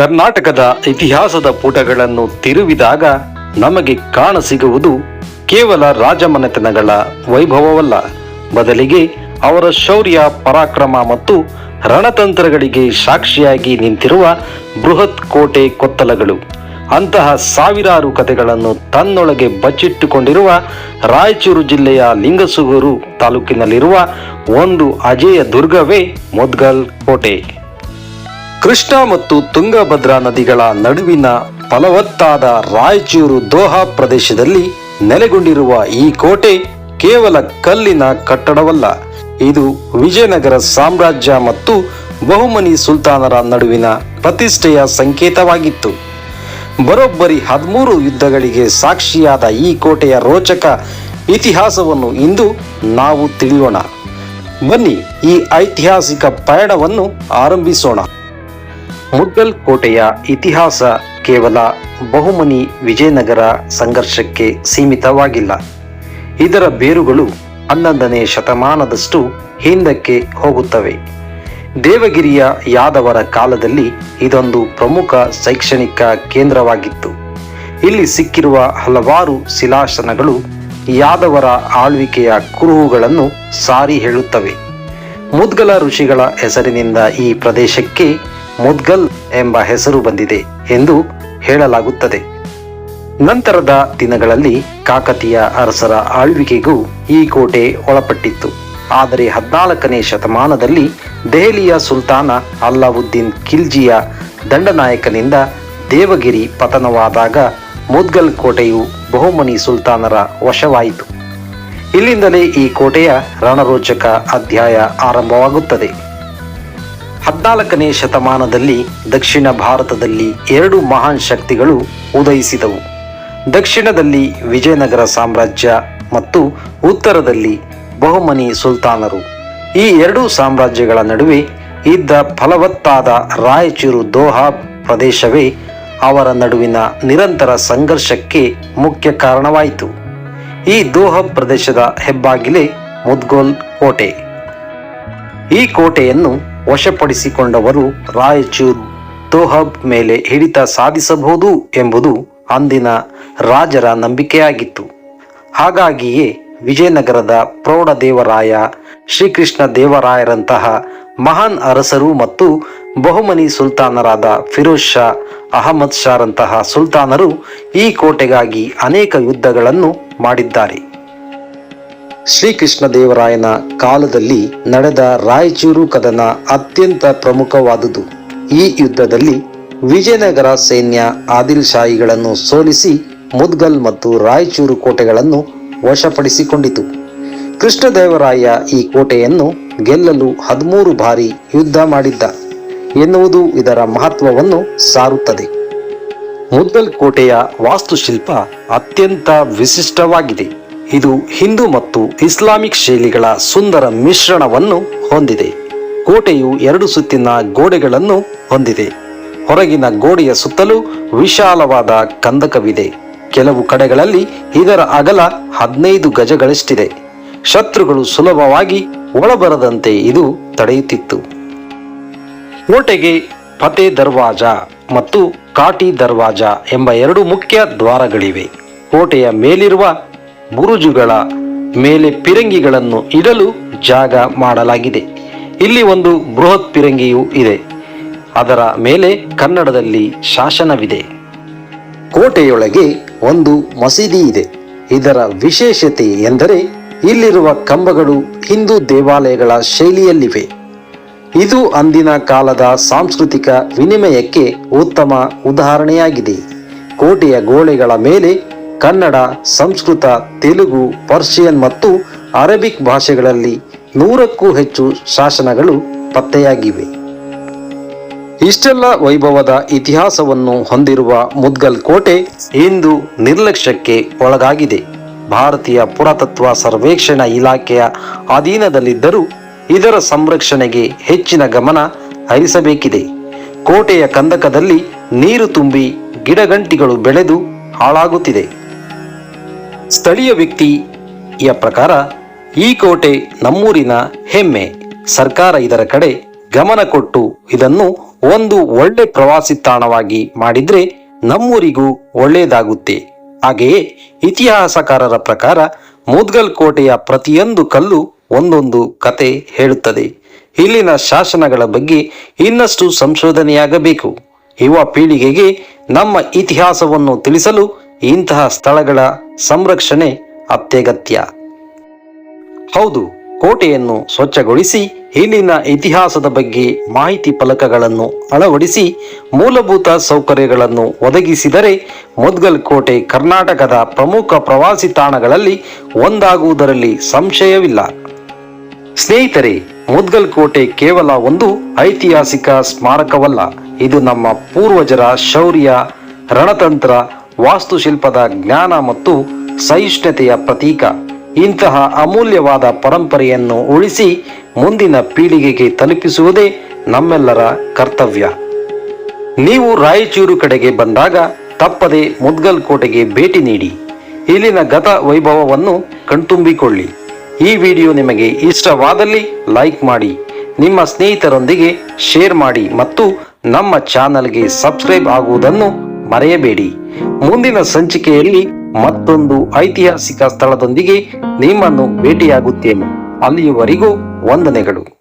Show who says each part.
Speaker 1: ಕರ್ನಾಟಕದ ಇತಿಹಾಸದ ಪುಟಗಳನ್ನು ತಿರುವಿದಾಗ ನಮಗೆ ಕಾಣಸಿಗುವುದು ಕೇವಲ ರಾಜಮನೆತನಗಳ ವೈಭವವಲ್ಲ. ಬದಲಿಗೆ ಅವರ ಶೌರ್ಯ, ಪರಾಕ್ರಮ ಮತ್ತು ರಣತಂತ್ರಗಳಿಗೆ ಸಾಕ್ಷಿಯಾಗಿ ನಿಂತಿರುವ ಬೃಹತ್ ಕೋಟೆ ಕೊತ್ತಲಗಳು. ಅಂತಹ ಸಾವಿರಾರು ಕಥೆಗಳನ್ನು ತನ್ನೊಳಗೆ ಬಚ್ಚಿಟ್ಟುಕೊಂಡಿರುವ ರಾಯಚೂರು ಜಿಲ್ಲೆಯ ಲಿಂಗಸೂಗೂರು ತಾಲೂಕಿನಲ್ಲಿರುವ ಒಂದು ಅಜೇಯ ದುರ್ಗವೇ ಮೊದ್ಗಲ್ ಕೋಟೆ. ಕೃಷ್ಣ ಮತ್ತು ತುಂಗಭದ್ರಾ ನದಿಗಳ ನಡುವಿನ ಫಲವತ್ತಾದ ರಾಯಚೂರು ದೋಹಾ ಪ್ರದೇಶದಲ್ಲಿ ನೆಲೆಗೊಂಡಿರುವ ಈ ಕೋಟೆ ಕೇವಲ ಕಲ್ಲಿನ ಕಟ್ಟಡವಲ್ಲ. ಇದು ವಿಜಯನಗರ ಸಾಮ್ರಾಜ್ಯ ಮತ್ತು ಬಹುಮನಿ ಸುಲ್ತಾನರ ನಡುವಿನ ಪ್ರತಿಷ್ಠೆಯ ಸಂಕೇತವಾಗಿತ್ತು. ಬರೋಬ್ಬರಿ ಹದಿಮೂರು ಯುದ್ಧಗಳಿಗೆ ಸಾಕ್ಷಿಯಾದ ಈ ಕೋಟೆಯ ರೋಚಕ ಇತಿಹಾಸವನ್ನು ಇಂದು ನಾವು ತಿಳಿಯೋಣ. ಬನ್ನಿ ಈ ಐತಿಹಾಸಿಕ ಪಯಣವನ್ನು ಆರಂಭಿಸೋಣ. ಮುದ್ಗಲ್ ಕೋಟೆಯ ಇತಿಹಾಸ ಕೇವಲ ಬಹುಮನಿ ವಿಜಯನಗರ ಸಂಘರ್ಷಕ್ಕೆ ಸೀಮಿತವಾಗಿಲ್ಲ. ಇದರ ಬೇರುಗಳು ಹನ್ನೊಂದನೇ ಶತಮಾನದಷ್ಟು ಹಿಂದಕ್ಕೆ ಹೋಗುತ್ತವೆ. ದೇವಗಿರಿಯ ಯಾದವರ ಕಾಲದಲ್ಲಿ ಇದೊಂದು ಪ್ರಮುಖ ಶೈಕ್ಷಣಿಕ ಕೇಂದ್ರವಾಗಿತ್ತು. ಇಲ್ಲಿ ಸಿಕ್ಕಿರುವ ಹಲವಾರು ಶಿಲಾಶನಗಳು ಯಾದವರ ಆಳ್ವಿಕೆಯ ಕುರುಹುಗಳನ್ನು ಸಾರಿ ಹೇಳುತ್ತವೆ. ಮುದ್ಗಲ ಋಷಿಗಳ ಹೆಸರಿನಿಂದ ಈ ಪ್ರದೇಶಕ್ಕೆ ಮುದ್ಗಲ್ ಎಂಬ ಹೆಸರು ಬಂದಿದೆ ಎಂದು ಹೇಳಲಾಗುತ್ತದೆ. ನಂತರದ ದಿನಗಳಲ್ಲಿ ಕಾಕತಿಯ ಅರಸರ ಆಳ್ವಿಕೆಗೂ ಈ ಕೋಟೆ ಒಳಪಟ್ಟಿತ್ತು. ಆದರೆ ಹದಿನಾಲ್ಕನೇ ಶತಮಾನದಲ್ಲಿ ದೆಹಲಿಯ ಸುಲ್ತಾನ ಅಲ್ಲಾವುದ್ದೀನ್ ಖಿಲ್ಜಿಯ ದಂಡನಾಯಕನಿಂದ ದೇವಗಿರಿ ಪತನವಾದಾಗ ಮುದ್ಗಲ್ ಕೋಟೆಯು ಬಹುಮನಿ ಸುಲ್ತಾನರ ವಶವಾಯಿತು. ಇಲ್ಲಿಂದಲೇ ಈ ಕೋಟೆಯ ರಣರೋಚಕ ಅಧ್ಯಾಯ ಆರಂಭವಾಗುತ್ತದೆ. ಹದಿನಾಲ್ಕನೇ ಶತಮಾನದಲ್ಲಿ ದಕ್ಷಿಣ ಭಾರತದಲ್ಲಿ ಎರಡು ಮಹಾನ್ ಶಕ್ತಿಗಳು ಉದಯಿಸಿದವು. ದಕ್ಷಿಣದಲ್ಲಿ ವಿಜಯನಗರ ಸಾಮ್ರಾಜ್ಯ ಮತ್ತು ಉತ್ತರದಲ್ಲಿ ಬಹುಮನಿ ಸುಲ್ತಾನರು. ಈ ಎರಡೂ ಸಾಮ್ರಾಜ್ಯಗಳ ನಡುವೆ ಇದ್ದ ಫಲವತ್ತಾದ ರಾಯಚೂರು ದೋಹಾ ಪ್ರದೇಶವೇ ಅವರ ನಡುವಿನ ನಿರಂತರ ಸಂಘರ್ಷಕ್ಕೆ ಮುಖ್ಯ ಕಾರಣವಾಯಿತು. ಈ ದೋಹ ಪ್ರದೇಶದ ಹೆಬ್ಬಾಗಿಲೆ ಮುದ್ಗೋಲ್ ಕೋಟೆ. ಈ ಕೋಟೆಯನ್ನು ವಶಪಡಿಸಿಕೊಂಡವರು ರಾಯಚೂರು. ತೋಹಬ್ ಮೇಲೆ ಹಿಡಿತ ಸಾಧಿಸಬಹುದು ಎಂಬುದು ಅಂದಿನ ರಾಜರ ನಂಬಿಕೆಯಾಗಿತ್ತು. ಹಾಗಾಗಿಯೇ ವಿಜಯನಗರದ ಪ್ರೌಢದೇವರಾಯ, ಶ್ರೀಕೃಷ್ಣ ದೇವರಾಯರಂತಹ ಮಹಾನ್ ಅರಸರು ಮತ್ತು ಬಹುಮನಿ ಸುಲ್ತಾನರಾದ ಫಿರೋಜ್ ಶಾ, ಅಹಮದ್ ಶಾರಂತಹ ಸುಲ್ತಾನರು ಈ ಕೋಟೆಗಾಗಿ ಅನೇಕ ಯುದ್ಧಗಳನ್ನು ಮಾಡಿದ್ದಾರೆ. ಶ್ರೀಕೃಷ್ಣ ದೇವರಾಯನ ಕಾಲದಲ್ಲಿ ನಡೆದ ರಾಯಚೂರು ಕದನ ಅತ್ಯಂತ ಪ್ರಮುಖವಾದುದು. ಈ ಯುದ್ಧದಲ್ಲಿ ವಿಜಯನಗರ ಸೈನ್ಯ ಆದಿಲ್ ಶಾಹಿಗಳನ್ನು ಸೋಲಿಸಿ ಮುದ್ಗಲ್ ಮತ್ತು ರಾಯಚೂರು ಕೋಟೆಗಳನ್ನು ವಶಪಡಿಸಿಕೊಂಡಿತು. ಕೃಷ್ಣದೇವರಾಯ ಈ ಕೋಟೆಯನ್ನು ಗೆಲ್ಲಲು ಹದಿಮೂರು ಬಾರಿ ಯುದ್ಧ ಮಾಡಿದ್ದ. ಎನ್ನುವುದು ಇದರ ಮಹತ್ವವನ್ನು ಸಾರುತ್ತದೆ. ಮುದ್ದಲ್ ಕೋಟೆಯ ವಾಸ್ತುಶಿಲ್ಪ ಅತ್ಯಂತ ವಿಶಿಷ್ಟವಾಗಿದೆ. ಇದು ಹಿಂದೂ ಮತ್ತು ಇಸ್ಲಾಮಿಕ್ ಶೈಲಿಗಳ ಸುಂದರ ಮಿಶ್ರಣವನ್ನು ಹೊಂದಿದೆ. ಕೋಟೆಯು ಎರಡು ಸುತ್ತಿನ ಗೋಡೆಗಳನ್ನು ಹೊಂದಿದೆ. ಹೊರಗಿನ ಗೋಡೆಯ ಸುತ್ತಲೂ ವಿಶಾಲವಾದ ಕಂದಕವಿದೆ. ಕೆಲವು ಕಡೆಗಳಲ್ಲಿ ಇದರ ಅಗಲ ಹದಿನೈದು ಗಜಗಳಷ್ಟಿದೆ. ಶತ್ರುಗಳು ಸುಲಭವಾಗಿ ಒಳಬರದಂತೆ ಇದು ತಡೆಯುತ್ತಿತ್ತು. ಕೋಟೆಗೆ ಫತೆ ದರ್ವಾಜ ಮತ್ತು ಕಾಟಿ ದರ್ವಾಜ ಎಂಬ ಎರಡು ಮುಖ್ಯ ದ್ವಾರಗಳಿವೆ. ಕೋಟೆಯ ಮೇಲಿರುವ ಬುರುಜುಗಳ ಮೇಲೆ ಪಿರಂಗಿಗಳನ್ನು ಇಡಲು ಜಾಗ ಮಾಡಲಾಗಿದೆ. ಇಲ್ಲಿ ಒಂದು ಬೃಹತ್ ಪಿರಂಗಿಯು ಇದೆ. ಅದರ ಮೇಲೆ ಕನ್ನಡದಲ್ಲಿ ಶಾಸನವಿದೆ. ಕೋಟೆಯೊಳಗೆ ಒಂದು ಮಸೀದಿ ಇದೆ. ಇದರ ವಿಶೇಷತೆ ಎಂದರೆ ಇಲ್ಲಿರುವ ಕಂಬಗಳು ಹಿಂದೂ ದೇವಾಲಯಗಳ ಶೈಲಿಯಲ್ಲಿವೆ. ಇದು ಅಂದಿನ ಕಾಲದ ಸಾಂಸ್ಕೃತಿಕ ವಿನಿಮಯಕ್ಕೆ ಉತ್ತಮ ಉದಾಹರಣೆಯಾಗಿದೆ. ಕೋಟೆಯ ಗೋಡೆಗಳ ಮೇಲೆ ಕನ್ನಡ, ಸಂಸ್ಕೃತ, ತೆಲುಗು, ಪರ್ಷಿಯನ್ ಮತ್ತು ಅರೇಬಿಕ್ ಭಾಷೆಗಳಲ್ಲಿ ನೂರಕ್ಕೂ ಹೆಚ್ಚು ಶಾಸನಗಳು ಪತ್ತೆಯಾಗಿವೆ. ಇಷ್ಟೆಲ್ಲ ವೈಭವದ ಇತಿಹಾಸವನ್ನು ಹೊಂದಿರುವ ಮುದ್ಗಲ್ ಕೋಟೆ ಇಂದು ನಿರ್ಲಕ್ಷ್ಯಕ್ಕೆ ಒಳಗಾಗಿದೆ. ಭಾರತೀಯ ಪುರಾತತ್ವ ಸರ್ವೇಕ್ಷಣಾ ಇಲಾಖೆಯ ಅಧೀನದಲ್ಲಿದ್ದರೂ ಇದರ ಸಂರಕ್ಷಣೆಗೆ ಹೆಚ್ಚಿನ ಗಮನ ಹರಿಸಬೇಕಿದೆ. ಕೋಟೆಯ ಕಂದಕದಲ್ಲಿ ನೀರು ತುಂಬಿ ಗಿಡಗಂಟಿಗಳು ಬೆಳೆದು ಹಾಳಾಗುತ್ತಿದೆ. ಸ್ಥಳೀಯ ವ್ಯಕ್ತಿಯ ಪ್ರಕಾರ ಈ ಕೋಟೆ ನಮ್ಮೂರಿನ ಹೆಮ್ಮೆ. ಸರ್ಕಾರ ಇದರ ಕಡೆ ಗಮನ ಕೊಟ್ಟು ಇದನ್ನು ಒಂದು ಒಳ್ಳೆ ಪ್ರವಾಸಿ ತಾಣವಾಗಿ ಮಾಡಿದ್ರೆ ನಮ್ಮೂರಿಗೂ ಒಳ್ಳೆಯದಾಗುತ್ತೆ. ಹಾಗೆಯೇ ಇತಿಹಾಸಕಾರರ ಪ್ರಕಾರ ಮುದ್ಗಲ್ ಕೋಟೆಯ ಪ್ರತಿಯೊಂದು ಕಲ್ಲು ಒಂದೊಂದು ಕತೆ ಹೇಳುತ್ತದೆ. ಇಲ್ಲಿನ ಶಾಸನಗಳ ಬಗ್ಗೆ ಇನ್ನಷ್ಟು ಸಂಶೋಧನೆಯಾಗಬೇಕು. ಯುವ ಪೀಳಿಗೆಗೆ ನಮ್ಮ ಇತಿಹಾಸವನ್ನು ತಿಳಿಸಲು ಇಂತಹ ಸ್ಥಳಗಳ ಸಂರಕ್ಷಣೆ ಅತ್ಯಗತ್ಯ. ಹೌದು, ಕೋಟೆಯನ್ನು ಸ್ವಚ್ಛಗೊಳಿಸಿ ಇಲ್ಲಿನ ಇತಿಹಾಸದ ಬಗ್ಗೆ ಮಾಹಿತಿ ಫಲಕಗಳನ್ನು ಅಳವಡಿಸಿ ಮೂಲಭೂತ ಸೌಕರ್ಯಗಳನ್ನು ಒದಗಿಸಿದರೆ ಮುದ್ಗಲ್ ಕೋಟೆ ಕರ್ನಾಟಕದ ಪ್ರಮುಖ ಪ್ರವಾಸಿ ತಾಣಗಳಲ್ಲಿ ಒಂದಾಗುವುದರಲ್ಲಿ ಸಂಶಯವಿಲ್ಲ. ಸ್ನೇಹಿತರೆ, ಮುದ್ಗಲ್ ಕೋಟೆ ಕೇವಲ ಒಂದು ಐತಿಹಾಸಿಕ ಸ್ಮಾರಕವಲ್ಲ, ಇದು ನಮ್ಮ ಪೂರ್ವಜರ ಶೌರ್ಯ, ರಣತಂತ್ರ ವಾಸ್ತುಶಿಲ್ಪದ ಜ್ಞಾನ ಮತ್ತು ಸಹಿಷ್ಣುತೆಯ ಪ್ರತೀಕ. ಇಂತಹ ಅಮೂಲ್ಯವಾದ ಪರಂಪರೆಯನ್ನು ಉಳಿಸಿ ಮುಂದಿನ ಪೀಳಿಗೆಗೆ ತಲುಪಿಸುವುದೇ ನಮ್ಮೆಲ್ಲರ ಕರ್ತವ್ಯ. ನೀವು ರಾಯಚೂರು ಕಡೆಗೆ ಬಂದಾಗ ತಪ್ಪದೆ ಮುದ್ಗಲ್ ಕೋಟೆಗೆ ಭೇಟಿ ನೀಡಿ. ಇಲ್ಲಿನ ಗತ ವೈಭವವನ್ನು ಕಣ್ತುಂಬಿಕೊಳ್ಳಿ. ಈ ವಿಡಿಯೋ ನಿಮಗೆ ಇಷ್ಟವಾದಲ್ಲಿ ಲೈಕ್ ಮಾಡಿ, ನಿಮ್ಮ ಸ್ನೇಹಿತರೊಂದಿಗೆ ಶೇರ್ ಮಾಡಿ ಮತ್ತು ನಮ್ಮ ಚಾನಲ್ಗೆ ಸಬ್ಸ್ಕ್ರೈಬ್ ಆಗುವುದನ್ನು ಮರೆಯಬೇಡಿ. ಮುಂದಿನ ಸಂಚಿಕೆಯಲ್ಲಿ ಮತ್ತೊಂದು ಐತಿಹಾಸಿಕ ಸ್ಥಳದೊಂದಿಗೆ ನಿಮ್ಮನ್ನು ಭೇಟಿಯಾಗುತ್ತೇನೆ. ಅಲ್ಲಿಯವರೆಗೂ ವಂದನೆಗಳು.